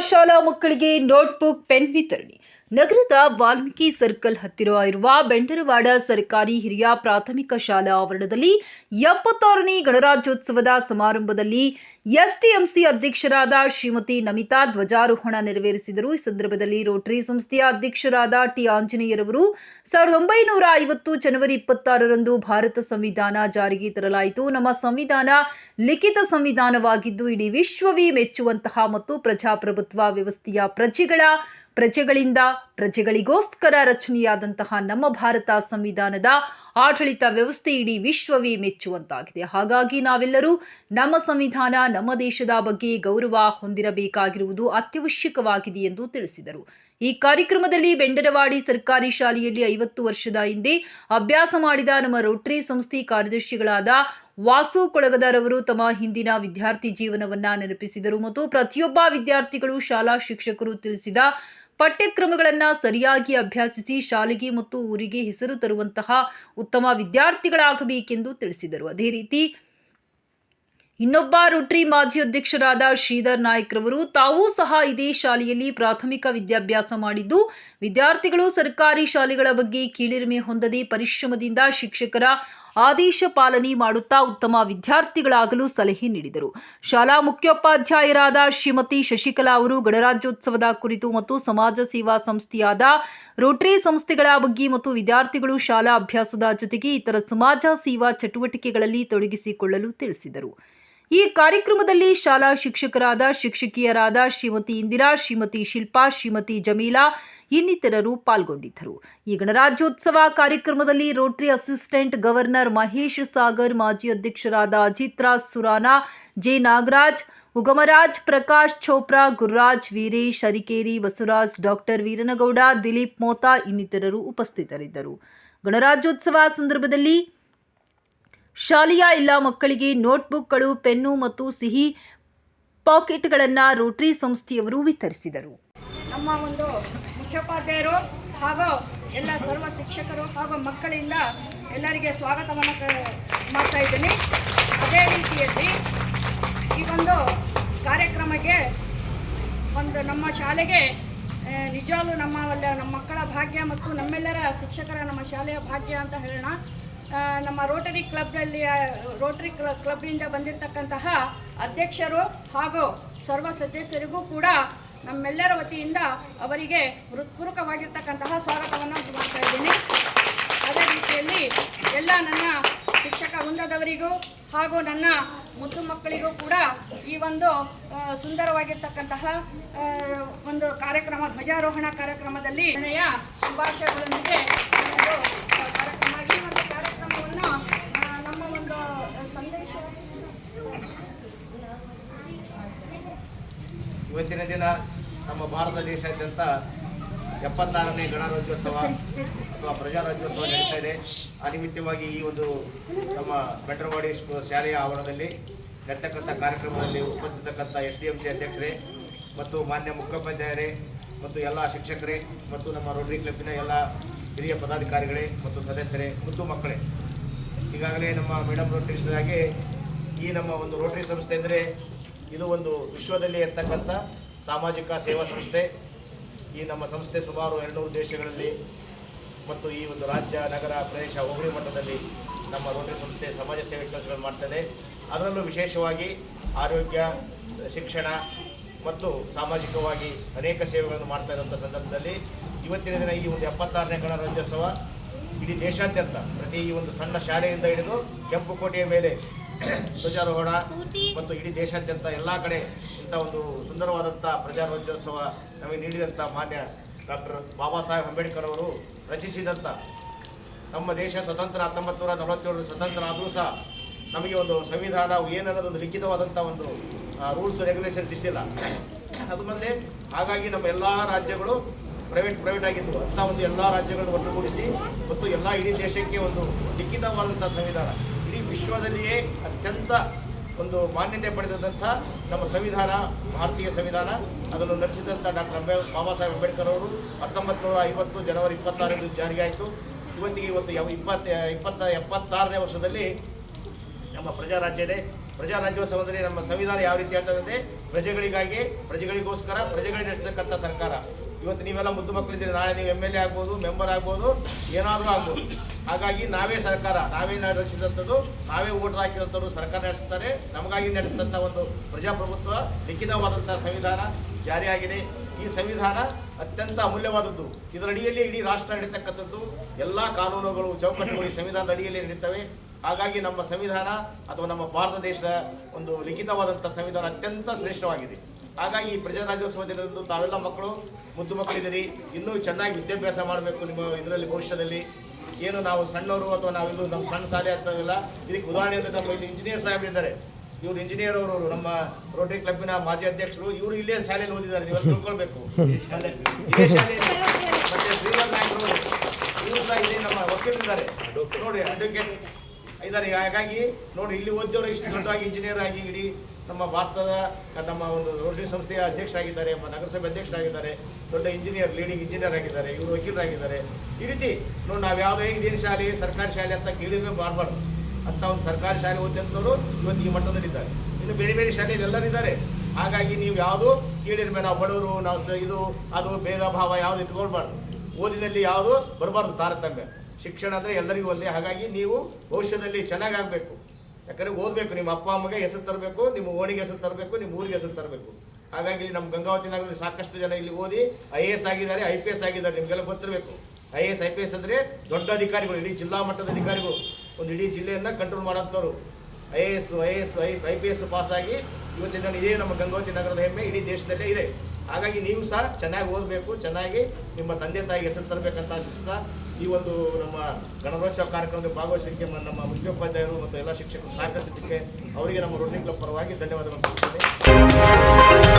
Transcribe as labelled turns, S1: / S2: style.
S1: ಶಾಲಾ ಮಕ್ಕಳಿಗೆ notebook pen ವಿತರಣೆ. ನಗರದ ವಾಲ್ಮೀಕಿ ಸರ್ಕಲ್ ಹತ್ತಿರ ಇರುವ ಬೆಂಡರವಾಡ ಸರ್ಕಾರಿ ಹಿರಿಯ ಪ್ರಾಥಮಿಕ ಶಾಲಾ ಆವರಣದಲ್ಲಿ ಎಪ್ಪತ್ತಾರನೇ ಗಣರಾಜ್ಯೋತ್ಸವದ ಸಮಾರಂಭದಲ್ಲಿ ಎಸ್ಟಿಎಂಸಿ ಅಧ್ಯಕ್ಷರಾದ ಶ್ರೀಮತಿ ನಮಿತಾ ಧ್ವಜಾರೋಹಣ ನೆರವೇರಿಸಿದರು. ಈ ಸಂದರ್ಭದಲ್ಲಿ ರೋಟರಿ ಸಂಸ್ಥೆಯ ಅಧ್ಯಕ್ಷರಾದ ಟಿ ಆಂಜನೇಯರವರು ಸಾವಿರದ ಒಂಬೈನೂರ ಐವತ್ತು ಜನವರಿ ಇಪ್ಪತ್ತಾರರಂದು ಭಾರತ ಸಂವಿಧಾನ ಜಾರಿಗೆ ತರಲಾಯಿತು. ನಮ್ಮ ಸಂವಿಧಾನ ಲಿಖಿತ ಸಂವಿಧಾನವಾಗಿದ್ದು, ಇಡೀ ವಿಶ್ವವೇ ಮೆಚ್ಚುವಂತಹ ಮತ್ತು ಪ್ರಜಾಪ್ರಭುತ್ವ ವ್ಯವಸ್ಥೆಯ ಪ್ರಜೆಗಳ ಪ್ರಜೆಗಳಿಂದ, ಪ್ರಜೆಗಳಿಗೋಸ್ಕರ ರಚನೆಯಾದಂತಹ ನಮ್ಮ ಭಾರತ ಸಂವಿಧಾನದ ಆಡಳಿತ ವ್ಯವಸ್ಥೆ ಇಡೀ ವಿಶ್ವವೇ ಮೆಚ್ಚುವಂತಾಗಿದೆ. ಹಾಗಾಗಿ ನಾವೆಲ್ಲರೂ ನಮ್ಮ ಸಂವಿಧಾನ, ನಮ್ಮ ದೇಶದ ಬಗ್ಗೆ ಗೌರವ ಹೊಂದಿರಬೇಕಾಗಿರುವುದು ಅತ್ಯವಶ್ಯಕವಾಗಿದೆ ಎಂದು ತಿಳಿಸಿದರು. ಈ ಕಾರ್ಯಕ್ರಮದಲ್ಲಿ ಬೆಂಡರವಾಡಿ ಸರ್ಕಾರಿ ಶಾಲೆಯಲ್ಲಿ ಐವತ್ತು ವರ್ಷದ ಹಿಂದೆ ಅಭ್ಯಾಸ ಮಾಡಿದ ನಮ್ಮ ರೋಟರಿ ಸಂಸ್ಥೆ ಕಾರ್ಯದರ್ಶಿಗಳಾದ ವಾಸು ಕೊಳಗದಾರವರು ತಮ್ಮ ಹಿಂದಿನ ವಿದ್ಯಾರ್ಥಿ ಜೀವನವನ್ನ ನೆನಪಿಸಿದರು ಮತ್ತು ಪ್ರತಿಯೊಬ್ಬ ವಿದ್ಯಾರ್ಥಿಗಳು ಶಾಲಾ ಶಿಕ್ಷಕರು ತಿಳಿಸಿದ ಪಠ್ಯಕ್ರಮಗಳನ್ನು ಸರಿಯಾಗಿ ಅಭ್ಯಾಸಿಸಿ ಶಾಲೆಗೆ ಮತ್ತು ಊರಿಗೆ ಹೆಸರು ತರುವಂತಹ ಉತ್ತಮ ವಿದ್ಯಾರ್ಥಿಗಳಾಗಬೇಕೆಂದು ತಿಳಿಸಿದರು. ಅದೇ ರೀತಿ ಇನ್ನೊಬ್ಬ ರೋಟರಿ ಮಾಜಿ ಅಧ್ಯಕ್ಷರಾದ ಶ್ರೀಧರ್ ನಾಯ್ಕ್ ರವರು ತಾವೂ ಸಹ ಇದೇ ಶಾಲೆಯಲ್ಲಿ ಪ್ರಾಥಮಿಕ ವಿದ್ಯಾಭ್ಯಾಸ ಮಾಡಿದ್ದು, ವಿದ್ಯಾರ್ಥಿಗಳು ಸರ್ಕಾರಿ ಶಾಲೆಗಳ ಬಗ್ಗೆ ಕೀಳಿರಿಮೆ ಹೊಂದದೆ ಪರಿಶ್ರಮದಿಂದ ಶಿಕ್ಷಕರ ಆದೇಶ ಪಾಲನೆ ಮಾಡುತ್ತಾ ಉತ್ತಮ ವಿದ್ಯಾರ್ಥಿಗಳಾಗಲು ಸಲಹೆ ನೀಡಿದರು. ಶಾಲಾ ಮುಖ್ಯೋಪಾಧ್ಯಾಯರಾದ ಶ್ರೀಮತಿ ಶಶಿಕಲಾ ಅವರು ಗಣರಾಜ್ಯೋತ್ಸವದ ಕುರಿತು ಮತ್ತು ಸಮಾಜ ಸೇವಾ ಸಂಸ್ಥೆಯಾದ ರೋಟರಿ ಸಂಸ್ಥೆಗಳ ಬಗ್ಗೆ ಮತ್ತು ವಿದ್ಯಾರ್ಥಿಗಳು ಶಾಲಾ ಅಭ್ಯಾಸದ ಜೊತೆಗೆ ಇತರ ಸಮಾಜ ಸೇವಾ ಚಟುವಟಿಕೆಗಳಲ್ಲಿ ತೊಡಗಿಸಿಕೊಳ್ಳಲು ತಿಳಿಸಿದರು. ಈ ಕಾರ್ಯಕ್ರಮದಲ್ಲಿ ಶಾಲಾ ಶಿಕ್ಷಕರಾದ ಶಿಕ್ಷಕಿಯರಾದ ಶ್ರೀಮತಿ ಇಂದಿರಾ, ಶ್ರೀಮತಿ ಶಿಲ್ಪಾ, ಶ್ರೀಮತಿ ಜಮೀಲಾ ಇನ್ನಿತರರು ಪಾಲ್ಗೊಂಡಿದ್ದರು. ಈ ಗಣರಾಜ್ಯೋತ್ಸವ ಕಾರ್ಯಕ್ರಮದಲ್ಲಿ Rotary assistant governor Mahesh Sagar, ಮಾಜಿ ಅಧ್ಯಕ್ಷರಾದ ಅಜಿತ್ ರಾಜ್ ಸುರಾನಾ, ಜೆ ನಾಗರಾಜ್, ಉಗಮರಾಜ್ ಪ್ರಕಾಶ್ ಚೋಪ್ರಾ, ಗುರುರಾಜ್ ವೀರೇಶ್, ಹರಿಕೇರಿ ಬಸವರಾಜ್, ಡಾಕ್ಟರ್ ವೀರನಗೌಡ, ದಿಲೀಪ್ ಮೋತಾ ಇನ್ನಿತರರು ಉಪಸ್ಥಿತರಿದ್ದರು. ಗಣರಾಜ್ಯೋತ್ಸವ ಸಂದರ್ಭದಲ್ಲಿ ಶಾಲೆಯ ಎಲ್ಲ ಮಕ್ಕಳಿಗೆ ನೋಟ್ಬುಕ್ಗಳು, ಪೆನ್ನು ಮತ್ತು ಸಿಹಿ ಪಾಕೆಟ್ಗಳನ್ನು ರೋಟರಿ ಸಂಸ್ಥೆಯವರು ವಿತರಿಸಿದರು.
S2: ನಮ್ಮ ಒಂದು ಮುಖ್ಯೋಪಾಧ್ಯಾಯರು ಹಾಗೂ ಎಲ್ಲ ಸರ್ವ ಶಿಕ್ಷಕರು ಹಾಗೂ ಮಕ್ಕಳಿಂದ ಎಲ್ಲರಿಗೆ ಸ್ವಾಗತವನ್ನು ಮಾಡ್ತಾ ಇದ್ದೀನಿ. ಅದೇ ರೀತಿಯಲ್ಲಿ ಈ ಒಂದು ಕಾರ್ಯಕ್ರಮಕ್ಕೆ ಒಂದು ನಮ್ಮ ಶಾಲೆಗೆ ನಿಜವಾಗ್ಲೂ ನಮ್ಮ ನಮ್ಮ ಮಕ್ಕಳ ಭಾಗ್ಯ ಮತ್ತು ನಮ್ಮೆಲ್ಲರ ಶಿಕ್ಷಕರ ನಮ್ಮ ಶಾಲೆಯ ಭಾಗ್ಯ ಅಂತ ಹೇಳೋಣ. ನಮ್ಮ ರೋಟರಿ ಕ್ಲಬ್ನಲ್ಲಿ ರೋಟರಿ ಕ್ಲ ಕ್ಲಬ್ನಿಂದ ಬಂದಿರತಕ್ಕಂತಹ ಅಧ್ಯಕ್ಷರು ಹಾಗೂ ಸರ್ವ ಸದಸ್ಯರಿಗೂ ಕೂಡ ನಮ್ಮೆಲ್ಲರ ವತಿಯಿಂದ ಅವರಿಗೆ ಹೃತ್ಪೂರ್ವಕವಾಗಿರ್ತಕ್ಕಂತಹ ಸ್ವಾಗತವನ್ನು ಮಾಡ್ತಾ ಇದ್ದೀನಿ. ಅದೇ ರೀತಿಯಲ್ಲಿ ಎಲ್ಲ ನನ್ನ ಶಿಕ್ಷಕ ವೃಂದದವರಿಗೂ ಹಾಗೂ ನನ್ನ ಮುದ್ದು ಮಕ್ಕಳಿಗೂ ಕೂಡ ಈ ಒಂದು ಸುಂದರವಾಗಿರ್ತಕ್ಕಂತಹ ಒಂದು ಕಾರ್ಯಕ್ರಮ, ಧ್ವಜಾರೋಹಣ ಕಾರ್ಯಕ್ರಮದಲ್ಲಿ ಶುಭಾಶಯಗಳೊಂದಿಗೆ ಒಂದು ಕಾರ್ಯಕ್ರಮ, ಈ ಒಂದು ಕಾರ್ಯಕ್ರಮವನ್ನು ಆ, ನಮ್ಮ ಒಂದು ಸಂದೇಶ
S3: ಇವತ್ತಿನ ದಿನ ನಮ್ಮ ಭಾರತ ದೇಶಾದ್ಯಂತ ಎಪ್ಪತ್ತಾರನೇ ಗಣರಾಜ್ಯೋತ್ಸವ ಅಥವಾ ಪ್ರಜಾರಾಜ್ಯೋತ್ಸವ ನಡೀತಾ ಇದೆ. ಆ ನಿಮಿತ್ತವಾಗಿ ಈ ಒಂದು ನಮ್ಮ ಬೆಟ್ರವಾಡಿ ಶಾಲೆಯ ಆವರಣದಲ್ಲಿ ನಡ್ತಕ್ಕಂಥ ಕಾರ್ಯಕ್ರಮದಲ್ಲಿ ಉಪಸ್ಥಿತಕ್ಕಂಥ ಎಸ್ ಡಿ ಎಂ ಸಿ ಅಧ್ಯಕ್ಷರೇ ಮತ್ತು ಮಾನ್ಯ ಮುಖ್ಯೋಪಾಧ್ಯಾಯರೇ ಮತ್ತು ಎಲ್ಲ ಶಿಕ್ಷಕರೇ ಮತ್ತು ನಮ್ಮ ರೋಟರಿ ಕ್ಲಬ್ನ ಎಲ್ಲ ಹಿರಿಯ ಪದಾಧಿಕಾರಿಗಳೇ ಮತ್ತು ಸದಸ್ಯರೇ, ಮುದ್ದು ಮಕ್ಕಳೇ. ಈಗಾಗಲೇ ನಮ್ಮ ಮೇಡಮ್ ರೋಟರಿ ಹಾಗೆ ಈ ನಮ್ಮ ಒಂದು ರೋಟರಿ ಸಂಸ್ಥೆ ಅಂದರೆ ಇದು ಒಂದು ವಿಶ್ವದಲ್ಲಿ ಇರ್ತಕ್ಕಂಥ ಸಾಮಾಜಿಕ ಸೇವಾ ಸಂಸ್ಥೆ. ಈ ನಮ್ಮ ಸಂಸ್ಥೆ ಸುಮಾರು ಎರಡುನೂರು ದೇಶಗಳಲ್ಲಿ ಮತ್ತು ಈ ಒಂದು ರಾಜ್ಯ, ನಗರ, ಪ್ರದೇಶ, ಹೋಬಳಿ ಮಟ್ಟದಲ್ಲಿ ನಮ್ಮ ರೋಟರಿ ಸಂಸ್ಥೆ ಸಮಾಜ ಸೇವೆ ಕೆಲಸಗಳನ್ನು ಮಾಡ್ತದೆ. ಅದರಲ್ಲೂ ವಿಶೇಷವಾಗಿ ಆರೋಗ್ಯ, ಶಿಕ್ಷಣ ಮತ್ತು ಸಾಮಾಜಿಕವಾಗಿ ಅನೇಕ ಸೇವೆಗಳನ್ನು ಮಾಡ್ತಾ ಇರುವಂಥ ಸಂದರ್ಭದಲ್ಲಿ ಇವತ್ತಿನ ದಿನ ಈ ಒಂದು ಎಪ್ಪತ್ತಾರನೇ ಗಣರಾಜ್ಯೋತ್ಸವ ಇಡೀ ದೇಶಾದ್ಯಂತ ಪ್ರತಿ ಈ ಒಂದು ಸಣ್ಣ ಶಾಲೆಯಿಂದ ಹಿಡಿದು ಕೆಂಪು ಕೋಟೆಯ ಮೇಲೆ ಧ್ವಜಾರೋಹಣ ಮತ್ತು ಇಡೀ ದೇಶಾದ್ಯಂತ ಎಲ್ಲ ಕಡೆ ಇಂಥ ಒಂದು ಸುಂದರವಾದಂಥ ಪ್ರಜಾರಾಜ್ಯೋತ್ಸವ ನಮಗೆ ನೀಡಿದಂಥ ಮಾನ್ಯ ಡಾಕ್ಟರ್ ಬಾಬಾ ಸಾಹೇಬ್ ಅಂಬೇಡ್ಕರ್ ಅವರು ರಚಿಸಿದಂಥ ನಮ್ಮ ದೇಶ ಸ್ವತಂತ್ರ ಹತ್ತೊಂಬತ್ತು ನೂರ ನಲವತ್ತೇಳರ ಸ್ವತಂತ್ರ ಆದರೂ ಸಹ ನಮಗೆ ಒಂದು ಸಂವಿಧಾನ ಏನನ್ನೋದು ಒಂದು ಲಿಖಿತವಾದಂಥ ಒಂದು ರೂಲ್ಸ್ ರೆಗ್ಯುಲೇಷನ್ಸ್ ಇದ್ದಿಲ್ಲ. ಅದು ಬಂದೇ ಹಾಗಾಗಿ ನಮ್ಮ ಎಲ್ಲ ರಾಜ್ಯಗಳು ಪ್ರೈವೇಟ್ ಪ್ರೈವೇಟ್ ಆಗಿದ್ದವು ಅಂಥ ಒಂದು ಎಲ್ಲ ರಾಜ್ಯಗಳನ್ನು ಒಟ್ಟುಗೂಡಿಸಿ ಮತ್ತು ಎಲ್ಲ ಇಡೀ ದೇಶಕ್ಕೆ ಒಂದು ಲಿಖಿತವಾದಂಥ ಸಂವಿಧಾನ. ವಿಶ್ವದಲ್ಲಿಯೇ ಅತ್ಯಂತ ಒಂದು ಮಾನ್ಯತೆ ಪಡೆದಂಥ ನಮ್ಮ ಸಂವಿಧಾನ, ಭಾರತೀಯ ಸಂವಿಧಾನ, ಅದನ್ನು ನಡೆಸಿದಂಥ ಡಾಕ್ಟರ್ ಅಂಬೇ ಬಾಬಾ ಸಾಹೇಬ್ ಅಂಬೇಡ್ಕರ್ ಅವರು ಹತ್ತೊಂಬತ್ತು ನೂರ ಐವತ್ತು ಜನವರಿ ಇಪ್ಪತ್ತಾರರಂದು ಜಾರಿಗೆ ಆಯಿತು ಇವತ್ತಿಗೆ ಇವತ್ತು ಇಪ್ಪತ್ತ ಇಪ್ಪತ್ತ ಎಪ್ಪತ್ತಾರನೇ ವರ್ಷದಲ್ಲಿ ನಮ್ಮ ಪ್ರಜಾರಾಜ್ಯ ಇದೆ ಪ್ರಜಾ ರಾಜ್ಯೋತ್ಸವದಲ್ಲಿ ನಮ್ಮ ಸಂವಿಧಾನ ಯಾವ ರೀತಿ ಹೇಳ್ತದೆ ಪ್ರಜೆಗಳಿಗಾಗಿ, ಪ್ರಜೆಗಳಿಗೋಸ್ಕರ ಪ್ರಜೆಗಳಿಗೆ ನಡೆಸತಕ್ಕಂಥ ಸರ್ಕಾರ. ಇವತ್ತು ನೀವೆಲ್ಲ ಮುದ್ದು ಮಕ್ಕಳಿದ್ದೀರಿ. ನಾಳೆ ನೀವು ಎಂ ಎಲ್ ಎ ಆಗ್ಬೋದು ಮೆಂಬರ್ ಆಗ್ಬೋದು, ಏನಾದರೂ ಆಗ್ಬೋದು. ಹಾಗಾಗಿ ನಾವೇ ಸರ್ಕಾರ, ನಾವೇ ರಚಿಸಿದಂಥದ್ದು, ನಾವೇ ಓಟ್ ಹಾಕಿದಂಥದ್ದು ಸರ್ಕಾರ ನಡೆಸ್ತಾರೆ. ನಮಗಾಗಿ ನಡೆಸಿದಂಥ ಒಂದು ಪ್ರಜಾಪ್ರಭುತ್ವ, ಲಿಖಿತವಾದಂಥ ಸಂವಿಧಾನ ಜಾರಿಯಾಗಿದೆ. ಈ ಸಂವಿಧಾನ ಅತ್ಯಂತ ಅಮೂಲ್ಯವಾದದ್ದು. ಇದರ ಅಡಿಯಲ್ಲಿ ಇಡೀ ರಾಷ್ಟ್ರ ನಡೀತಕ್ಕಂಥದ್ದು. ಎಲ್ಲ ಕಾನೂನುಗಳು, ಚೌಕಟ್ಟುಗಳು ಈ ಸಂವಿಧಾನದ ಅಡಿಯಲ್ಲಿ ನಡೀತವೆ. ಹಾಗಾಗಿ ನಮ್ಮ ಸಂವಿಧಾನ ಅಥವಾ ನಮ್ಮ ಭಾರತ ದೇಶದ ಒಂದು ಲಿಖಿತವಾದಂಥ ಸಂವಿಧಾನ ಅತ್ಯಂತ ಶ್ರೇಷ್ಠವಾಗಿದೆ. ಹಾಗಾಗಿ ಈ ಪ್ರಜಾರಾಜ್ಯೋತ್ಸವ ದಿನದಂದು ತಾವೆಲ್ಲ ಮಕ್ಕಳು ಮುದ್ದು ಮಕ್ಕಳಿದ್ದೀರಿ ಇನ್ನೂ ಚೆನ್ನಾಗಿ ವಿದ್ಯಾಭ್ಯಾಸ ಮಾಡಬೇಕು ನಿಮ್ಮ ಇದರಲ್ಲಿ ಭವಿಷ್ಯದಲ್ಲಿ. ಏನು ನಾವು ಸಣ್ಣವರು ಅಥವಾ ನಾವಿದು ನಮ್ಮ ಸಣ್ಣ ಶಾಲೆ ಆಗ್ತದಲ್ಲ ಇದಕ್ಕೆ ಉದಾಹರಣೆ ಅಂತ ನಮ್ಮ ಇಲ್ಲಿ ಇಂಜಿನಿಯರ್ ಸಾಹೇಬರಿದ್ದಾರೆ ಇವರು ಇಂಜಿನಿಯರ್ ಅವರು ನಮ್ಮ ರೋಟರಿ ಕ್ಲಬ್ನ ಮಾಜಿ ಅಧ್ಯಕ್ಷರು ಇವರು ಇಲ್ಲೇ ಶಾಲೆಯಲ್ಲಿ ಓದಿದ್ದಾರೆ ನೀವು ತಿಳ್ಕೊಳ್ಬೇಕು. ಮತ್ತೆ ಇದೇ ಶಾಲೆಯಲ್ಲಿ. ಮತ್ತೆ ಶ್ರೀಧರ್ ನಾಯ್ಕರು ಇವರು ಸಹ ಇಲ್ಲಿ ನಮ್ಮ ವಕೀಲರಿದ್ದಾರೆ. ನೋಡಿ ಅಡ್ವೊಕೇಟ್ ಇದ್ದಾರೆ ಹಾಗಾಗಿ ನೋಡಿ, ಇಲ್ಲಿ ಓದಿದವರು ಇಷ್ಟು ದೊಡ್ಡದಾಗಿ ಇಂಜಿನಿಯರ್ ಆಗಿ ಇಡೀ ನಮ್ಮ ಭಾರತದ ನಮ್ಮ ಒಂದು ರೋಟರಿ ಸಂಸ್ಥೆಯ ಅಧ್ಯಕ್ಷರಾಗಿದ್ದಾರೆ, ನಮ್ಮ ನಗರಸಭೆ ಅಧ್ಯಕ್ಷರಾಗಿದ್ದಾರೆ, ದೊಡ್ಡ ಇಂಜಿನಿಯರ್ ಲೀಡಿಂಗ್ ಇಂಜಿನಿಯರ್ ಆಗಿದ್ದಾರೆ, ಇವರು ವಕೀಲರಾಗಿದ್ದಾರೆ. ಈ ರೀತಿ ನೋಡಿ, ನಾವು ಯಾವುದೇ ಇದೇನು ಶಾಲೆ, ಸರ್ಕಾರಿ ಶಾಲೆ ಅಂತ ಕೇಳಿದ್ರೆ ಮಾಡಬಾರ್ದು ಅಂತ ಒಂದು ಸರ್ಕಾರಿ ಶಾಲೆ ಓದಿದಂಥವ್ರು ಇವತ್ತು ಈ ಮಟ್ಟದಲ್ಲಿದ್ದಾರೆ. ಇನ್ನು ಬೇರೆ ಬೇರೆ ಶಾಲೆಯಲ್ಲಿ ಎಲ್ಲರಿದ್ದಾರೆ ಹಾಗಾಗಿ ನೀವು ಯಾವುದು ಕೇಳಿರ್ಮೆ ನಾವು ಬಡವರು, ನಾವು ಇದು, ಅದು ಭೇದ ಭಾವ ಯಾವುದು ಇಟ್ಕೊಳ್ಬಾರ್ದು. ಓದಿನಲ್ಲಿ ಯಾವುದು ಬರಬಾರ್ದು ತಾರತಮ್ಯ. ಶಿಕ್ಷಣ ಅಂದರೆ ಎಲ್ಲರಿಗೂ ಒಂದೇ. ಹಾಗಾಗಿ ನೀವು ಭವಿಷ್ಯದಲ್ಲಿ ಚೆನ್ನಾಗಿ ಆಗಬೇಕು ಯಾಕಂದರೆ ಓದಬೇಕು, ನಿಮ್ಮ ಅಪ್ಪ ಅಮ್ಮಗೆ ಹೆಸರು ತರಬೇಕು, ನಿಮ್ಮ ಓಣಿಗೆ ಹೆಸರು ತರಬೇಕು, ನಿಮ್ಮ ಊರಿಗೆ ಹೆಸರು ತರಬೇಕು. ಹಾಗಾಗಿ ಇಲ್ಲಿ ನಮ್ಮ ಗಂಗಾವತಿ ನಗರದಲ್ಲಿ ಸಾಕಷ್ಟು ಜನ ಇಲ್ಲಿ ಓದಿ ಐ ಎ ಎಸ್ ಆಗಿದ್ದಾರೆ ಐ ಪಿ ಎಸ್ ಆಗಿದ್ದಾರೆ, ನಿಮಗೆಲ್ಲ ಗೊತ್ತಿರಬೇಕು. I A S I P S ಅಂದರೆ ದೊಡ್ಡ ಅಧಿಕಾರಿಗಳು, ಇಡೀ ಜಿಲ್ಲಾ ಮಟ್ಟದ ಅಧಿಕಾರಿಗಳು. ಒಂದು ಇಡೀ ಜಿಲ್ಲೆಯನ್ನು control ಮಾಡೋಂಥವ್ರು. I A S I S I I P S ಪಾಸಾಗಿ ಇವತ್ತಿನ ಇದೇ ನಮ್ಮ ಗಂಗಾವತಿ ನಗರದ ಹೆಮ್ಮೆ ಇಡೀ ದೇಶದಲ್ಲೇ ಇದೆ. ಹಾಗಾಗಿ ನೀವು ಸಹ ಚೆನ್ನಾಗಿ ಓದಬೇಕು, ಚೆನ್ನಾಗಿ ನಿಮ್ಮ ತಂದೆ ತಾಯಿಗೆ ಹೆಸರು ತರಬೇಕಂತ ಆಶಿಸ್ತಾ ಈ ಒಂದು ನಮ್ಮ ಗಣರಾಜ್ಯೋತ್ಸವ ಕಾರ್ಯಕ್ರಮದಲ್ಲಿ ಭಾಗವಹಿಸಲಿಕ್ಕೆ ನಮ್ಮ ಮುಖ್ಯೋಪಾಧ್ಯಾಯರು ಮತ್ತು ಎಲ್ಲ ಶಿಕ್ಷಕರು ಸಹಕರಿಸಿದ್ದಕ್ಕೆ ಅವರಿಗೆ ನಮ್ಮ ರೋಟರಿ ಕ್ಲಬ್ ಪರವಾಗಿ ಧನ್ಯವಾದಗಳು. ತಿಳಿಸ್ತೇನೆ